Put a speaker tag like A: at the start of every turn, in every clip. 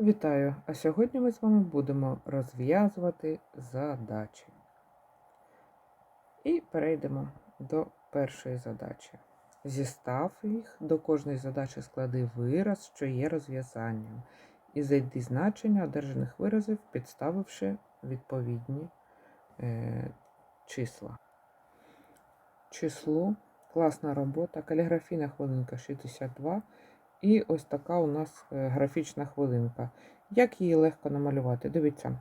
A: Вітаю! А сьогодні ми з вами будемо розв'язувати задачі. І перейдемо до першої задачі. Зістав їх, до кожної задачі склади вираз, що є розв'язанням, і зайди значення одержаних виразів, підставивши відповідні е, числа. Число, класна робота, каліграфійна хвилинка 62. І ось така у нас е, графічна хвилинка. Як її легко намалювати? Дивіться.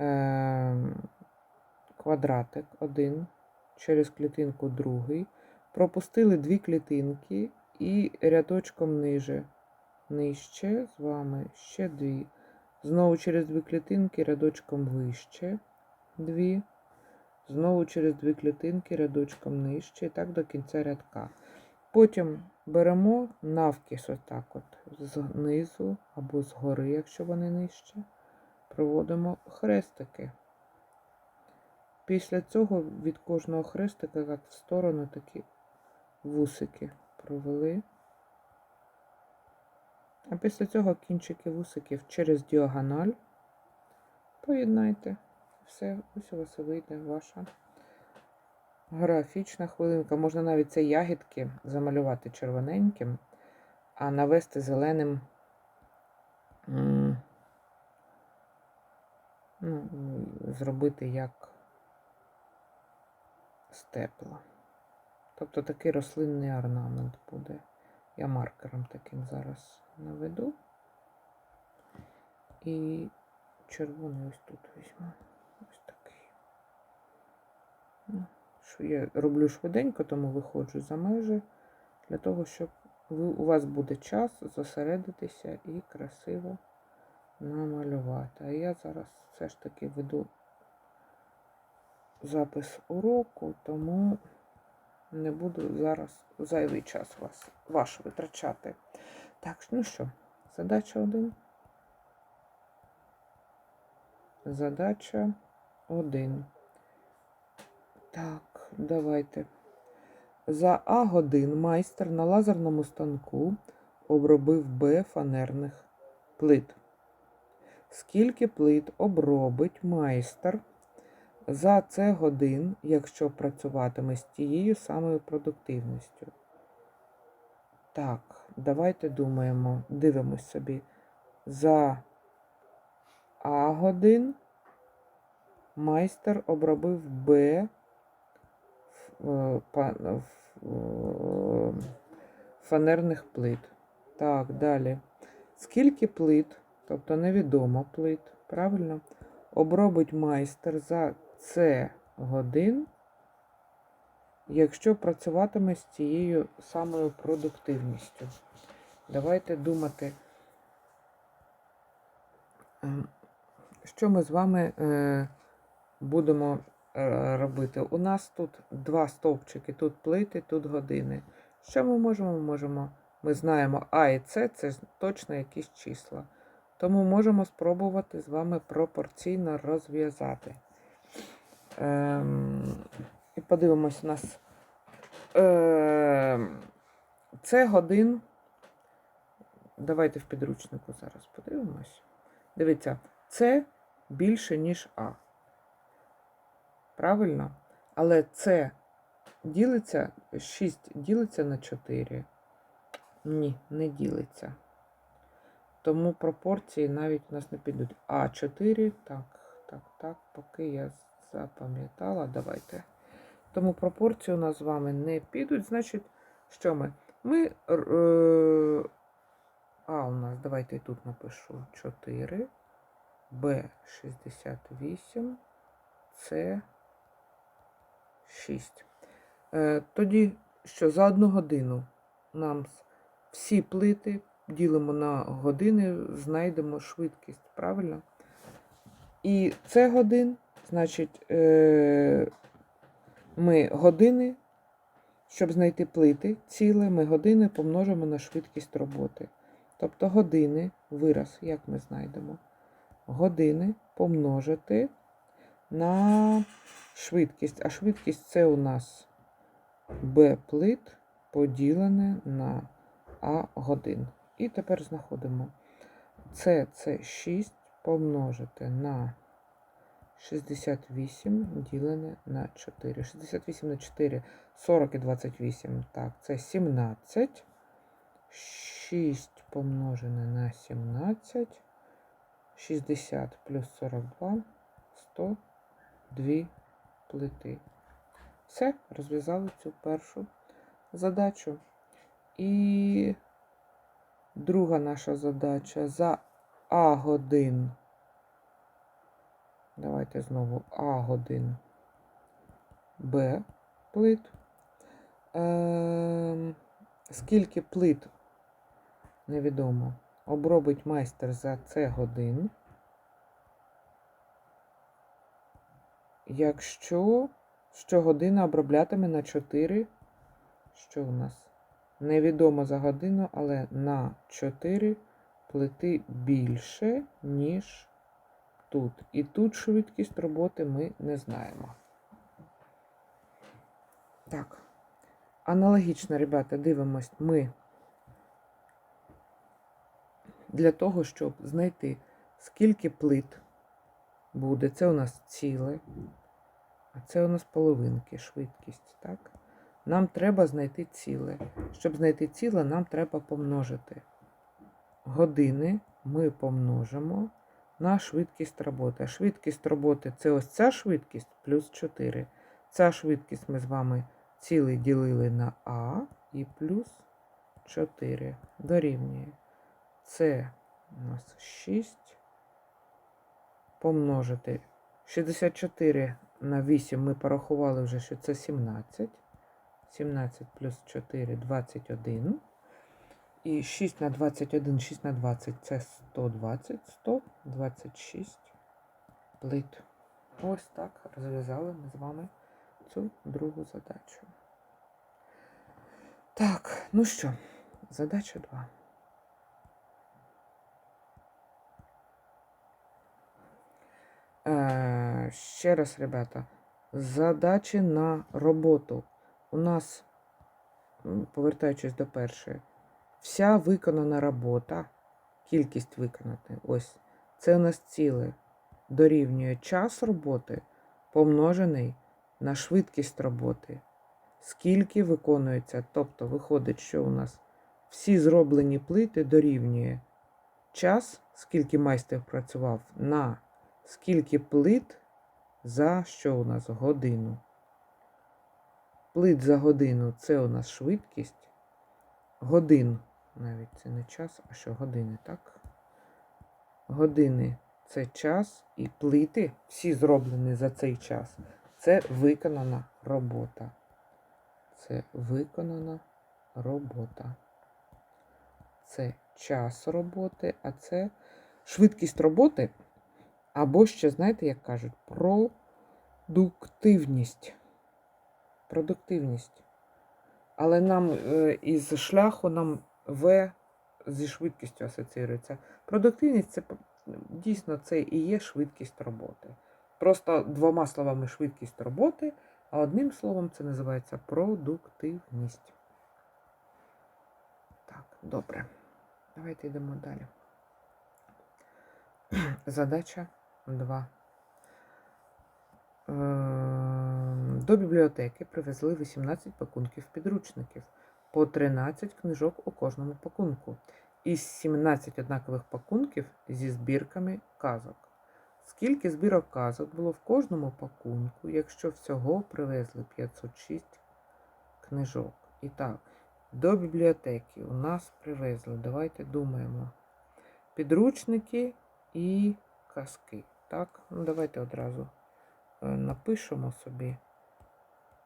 A: Е, квадратик один, через клітинку другий. Пропустили дві клітинки і рядочком ниже. Нижче з вами ще дві. Знову через дві клітинки рядочком вище. Дві. Знову через дві клітинки рядочком нижче. І так до кінця рядка. Потім беремо навкіс отак от знизу або згори, якщо вони нижче, проводимо хрестики. Після цього від кожного хрестика, як в сторону, такі вусики провели. А після цього кінчики вусиків через діагональ поєднайте. Все, ось у вас вийде ваша. Графічна хвилинка. Можна навіть це ягідки замалювати червоненьким, а навести зеленим ну, зробити як степло. Тобто такий рослинний орнамент буде. Я маркером таким зараз наведу. І червоний ось тут візьму. Ось такий. Що я роблю швиденько, тому виходжу за межі, для того, щоб ви, у вас буде час зосередитися і красиво намалювати. А я зараз все ж таки веду запис уроку, тому не буду зараз зайвий час вас, ваш витрачати. Так, ну що, задача один. Задача один. Так давайте. За А годин майстер на лазерному станку обробив Б фанерних плит. Скільки плит обробить майстер за С годин, якщо працюватиме з тією самою продуктивністю? Так, давайте думаємо, дивимось собі. За А годин майстер обробив Б фанерних плит. Так, далі. Скільки плит, тобто невідомо плит, правильно, обробить майстер за С годин, якщо працюватиме з цією самою продуктивністю. Давайте думати, ем, що ми з вами е, будемо Е, робити. У нас тут два стовпчики, тут плити, тут години. Що ми можемо? Ми можемо, ми знаємо А і С це точно якісь числа. Тому можемо спробувати з вами пропорційно розв'язати. Ем, І подивимось у нас ем, С годин. Давайте в підручнику зараз подивимось. Дивіться, С більше, ніж А. Правильно? Але це ділиться, 6 ділиться на 4. Ні, не ділиться. Тому пропорції навіть у нас не підуть. А 4, так, так, так, поки я запам'ятала, давайте. Тому пропорції у нас з вами не підуть. Значить, що ми? Ми. Е, а, у нас, давайте тут напишу 4, Б 68, С 6. Е, тоді, що за одну годину нам всі плити ділимо на години, знайдемо швидкість, правильно? І це годин, значить, е, ми години, щоб знайти плити ціле, ми години помножимо на швидкість роботи. Тобто години, вираз, як ми знайдемо? Години помножити на швидкість. А швидкість це у нас B плит поділене на А годин. І тепер знаходимо Це це 6 помножити на 68 ділене на 4. 68 на 4 40 і 28. Так, це 17. 6 помножене на 17. 60 плюс 42 102 плити. Все, розв'язали цю першу задачу. І друга наша задача за А годин. Давайте знову А годин Б плит. Ем, скільки плит невідомо. Обробить майстер за С годин. Якщо щогодина оброблятиме на 4, що у нас? Невідомо за годину, але на 4 плити більше, ніж тут. І тут швидкість роботи ми не знаємо. Так. Аналогічно, ребята, дивимось, ми для того, щоб знайти, скільки плит буде. Це у нас ціле, а це у нас половинки, швидкість, так? Нам треба знайти ціле. Щоб знайти ціле, нам треба помножити. Години ми помножимо на швидкість роботи. А швидкість роботи це ось ця швидкість плюс 4. Ця швидкість ми з вами цілий ділили на А і плюс 4 дорівнює. Це у нас 6 помножити 64 на 8 ми порахували вже, що це 17. 17 плюс 4 21. І 6 на 21, 6 на 20 це 120, 126 плит. Ось так розв'язали ми з вами цю другу задачу. Так, ну що, задача 2. Е, ще раз, ребята, задачі на роботу. У нас, повертаючись до першої, вся виконана робота, кількість виконати, ось, це у нас ціле дорівнює час роботи, помножений на швидкість роботи. Скільки виконується, тобто виходить, що у нас всі зроблені плити дорівнює час, скільки майстер працював, на скільки плит за що у нас годину. Плит за годину це у нас швидкість. Годин, навіть це не час, а що години, так? Години це час і плити, всі зроблені за цей час. Це виконана робота. Це виконана робота. Це час роботи, а це швидкість роботи. Або ще, знаєте, як кажуть, продуктивність. Продуктивність. Але нам е, із шляху нам В зі швидкістю асоціюється. Продуктивність це дійсно це і є швидкість роботи. Просто двома словами швидкість роботи, а одним словом це називається продуктивність. Так, добре. Давайте йдемо далі. Задача 2. Ем, До бібліотеки привезли 18 пакунків підручників, по 13 книжок у кожному пакунку, і 17 однакових пакунків зі збірками казок. Скільки збірок казок було в кожному пакунку, якщо всього привезли 506 книжок? І так, до бібліотеки у нас привезли, давайте думаємо, підручники і казки. Так, ну давайте одразу е, напишемо собі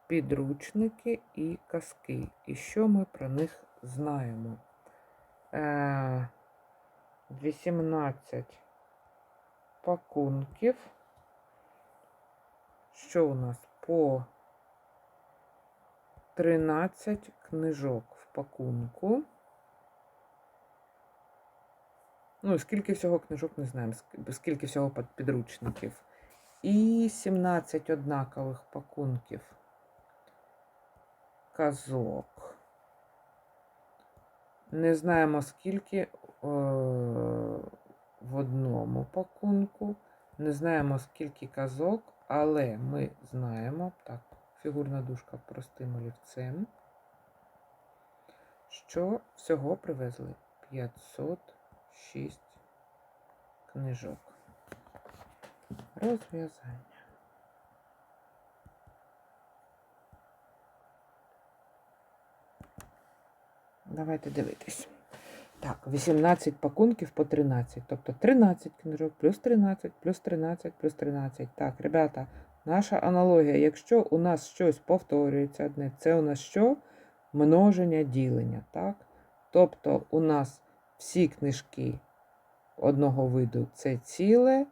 A: підручники і казки. І що ми про них знаємо? Е, 18 пакунків. Що у нас по 13 книжок в пакунку. Ну, скільки всього книжок не знаємо, скільки всього підручників. І 17 однакових пакунків казок. Не знаємо, скільки е пакунку, не знаємо скільки казок, але ми знаємо, так, фігурна дужка простим олівцем, що всього привезли 506 книжок. Розв'язання. Давайте дивитись. Так, 18 пакунків по 13. Тобто 13 книжок, плюс 13, плюс 13, плюс 13. Так, ребята, наша аналогія. Якщо у нас щось повторюється одне, це у нас що? Множення ділення. так? Тобто у нас всі книжки одного виду це ціле,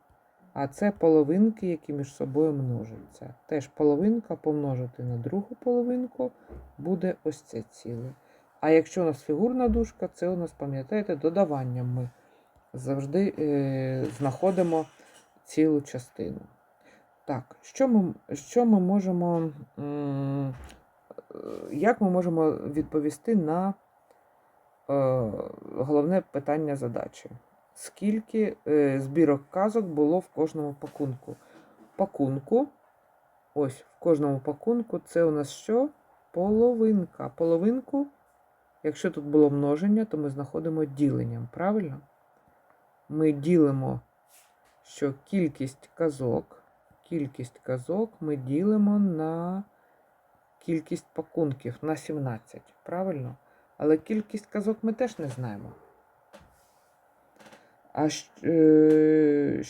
A: а це половинки, які між собою множаться. Теж половинка помножити на другу половинку буде ось це ціле. А якщо у нас фігурна дужка, це у нас, пам'ятаєте, додаванням ми завжди е, знаходимо цілу частину. Так, що ми, що ми можемо, е, як ми можемо відповісти на головне питання задачі? Скільки е, збірок казок було в кожному пакунку? Пакунку, ось в кожному пакунку це у нас що? Половинка. Половинку Якщо тут було множення, то ми знаходимо діленням, правильно? Ми ділимо, що кількість казок, кількість казок ми ділимо на кількість пакунків на 17, правильно? Але кількість казок ми теж не знаємо. А е,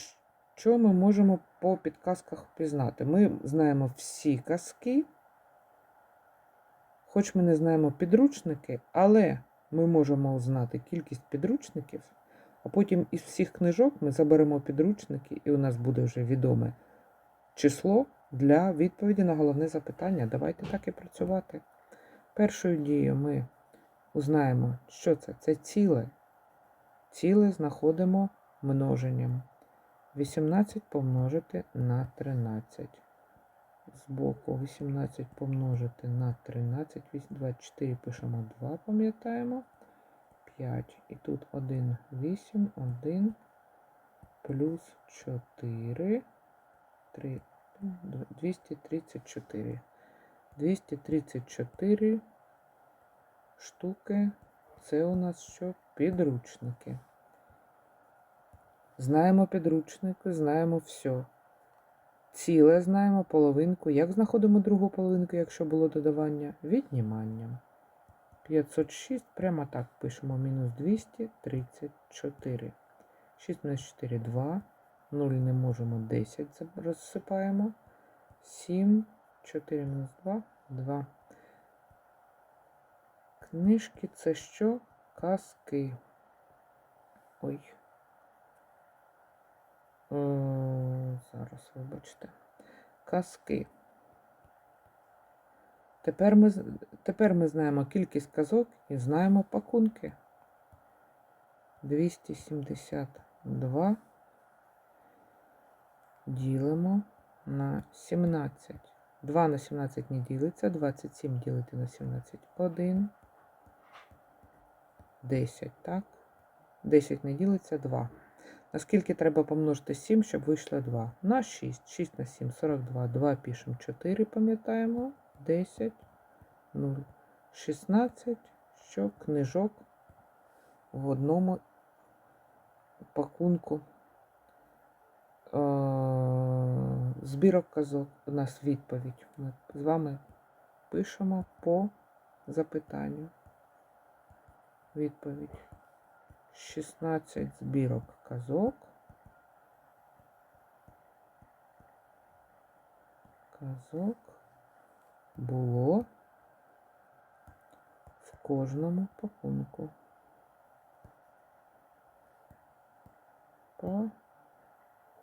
A: що ми можемо по підказках впізнати? Ми знаємо всі казки. Хоч ми не знаємо підручники, але ми можемо узнати кількість підручників, а потім із всіх книжок ми заберемо підручники, і у нас буде вже відоме число для відповіді на головне запитання. Давайте так і працювати. Першою дією ми узнаємо, що це? Це ціле. Ціле знаходимо множенням. 18 помножити на 13 з боку 18 помножити на 13, 24 пишемо 2, пам'ятаємо. 5. І тут 1, 8, 1 плюс 4, 3, 234. 234 штуки. Це у нас що? Підручники. Знаємо підручники, знаємо все. Ціле знаємо половинку. Як знаходимо другу половинку, якщо було додавання? Відніманням. 506, прямо так пишемо мінус 234. 6 мінус 4 2. 0 не можемо 10 розсипаємо. 7, 4 мінус 2, 2. Книжки це що? Казки. Ой. Зараз, вибачте. Казки. Тепер ми тепер ми знаємо кількість казок і знаємо пакунки. 272 ділимо на 17. 2 на 17 не ділиться, 27 ділити на 17 1. 10, так? 10 не ділиться 2. Наскільки треба помножити 7, щоб вийшло 2? На 6. 6 на 7, 42. 2 пишемо 4, пам'ятаємо. 10, 0. 16, що книжок в одному пакунку. Збірок казок у нас відповідь. Ми з вами пишемо по запитанню. Відповідь. 16 збірок казок. Казок було в кожному пакунку.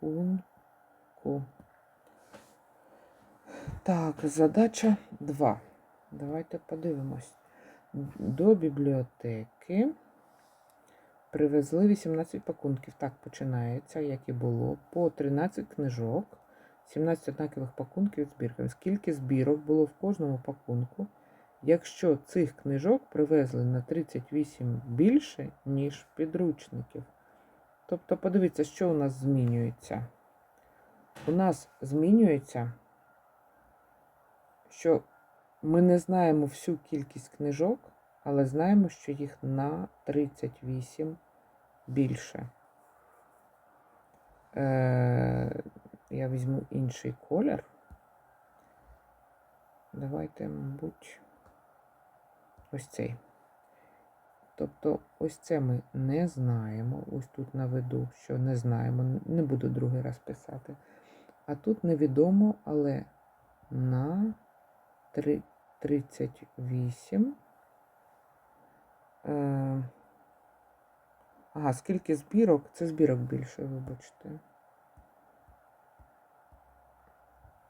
A: Пакунку. Так, задача 2. Давайте подивимось. До бібліотеки. Привезли 18 пакунків. Так починається, як і було. По 13 книжок, 17 однакових пакунків збірками. Скільки збірок було в кожному пакунку, якщо цих книжок привезли на 38 більше, ніж підручників? Тобто, подивіться, що у нас змінюється. У нас змінюється, що ми не знаємо всю кількість книжок, але знаємо, що їх на 38 більше. Е, я візьму інший колір. Давайте, мабуть, ось цей. Тобто, ось це ми не знаємо. Ось тут наведу, що не знаємо. Не буду другий раз писати. А тут невідомо, але на 38. Е, Ага, скільки збірок? Це збірок більше, вибачте.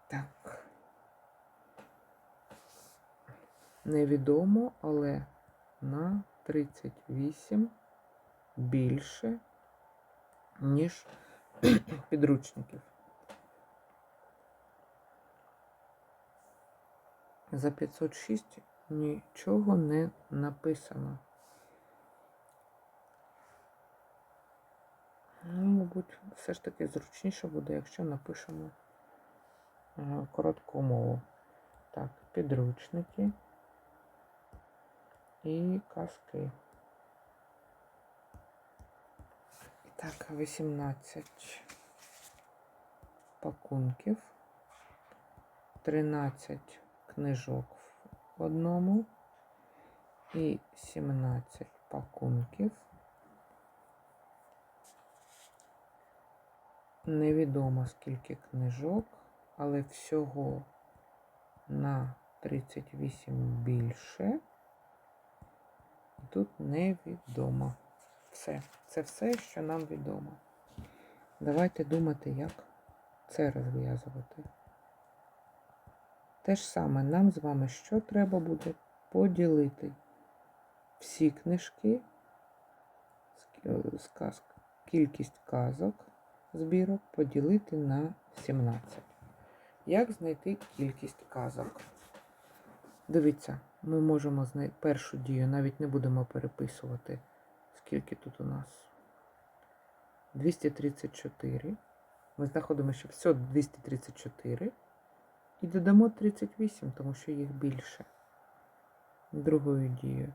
A: Так. Невідомо, але на 38 більше, ніж підручників. За 506 нічого не написано. Ну, мабуть, все ж таки зручніше буде, якщо напишемо е, коротку мову. Так, підручники і казки. Так, 18 пакунків, 13 книжок в одному і 17 пакунків. Невідомо скільки книжок, але всього на 38 більше. Тут невідомо. Все. Це все, що нам відомо. Давайте думати, як це розв'язувати. Те ж саме нам з вами що треба буде поділити всі книжки, ск- сказк, кількість казок, збірок поділити на 17. Як знайти кількість казок? Дивіться, ми можемо знайти першу дію, навіть не будемо переписувати, скільки тут у нас. 234. Ми знаходимо, що все 234. І додамо 38, тому що їх більше. Другою дією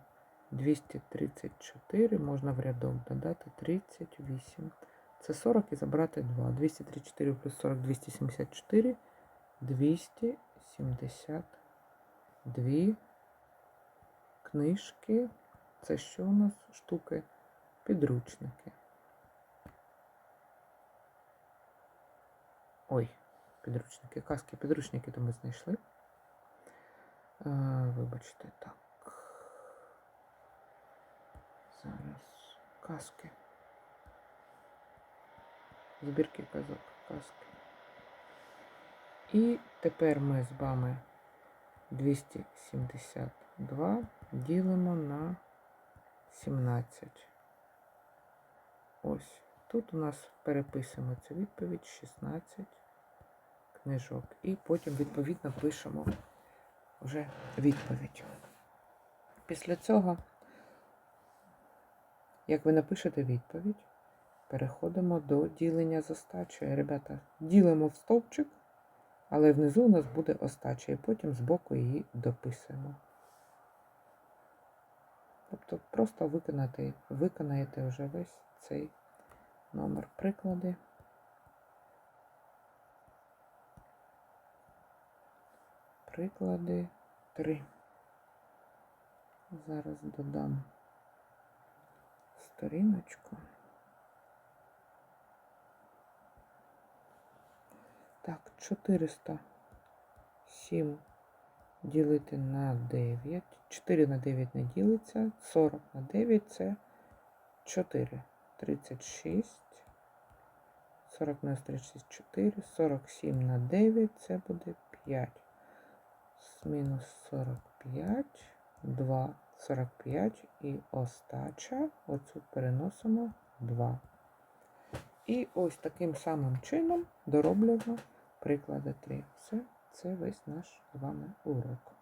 A: 234 можна в рядок додати 38. Це 40 і забрати 2. 234 плюс 40 274. 272 книжки. Це що у нас? Штуки? Підручники. Ой, підручники, казки, підручники то ми знайшли. А, вибачте, так. Зараз казки. Збірки казок, казки. І тепер ми з вами 272 ділимо на 17. Ось. Тут у нас переписуємо цю відповідь 16 книжок. І потім, відповідно, пишемо вже відповідь. Після цього, як ви напишете відповідь, переходимо до ділення з остачею. Ребята, ділимо в стовпчик, але внизу у нас буде остача, і потім збоку її дописуємо. Тобто просто виконати, виконаєте вже весь цей номер приклади. Приклади 3. Зараз додам сторіночку. Так, 407 ділити на 9. 4 на 9 не ділиться. 40 на 9 це 4. 36. 40 на 36, 4. 47 на 9 це буде 5. З Мінус 45. 2. 45 і остача. Оцю переносимо 2. І ось таким самим чином дороблюємо приклади 3. Все, це весь наш з вами урок.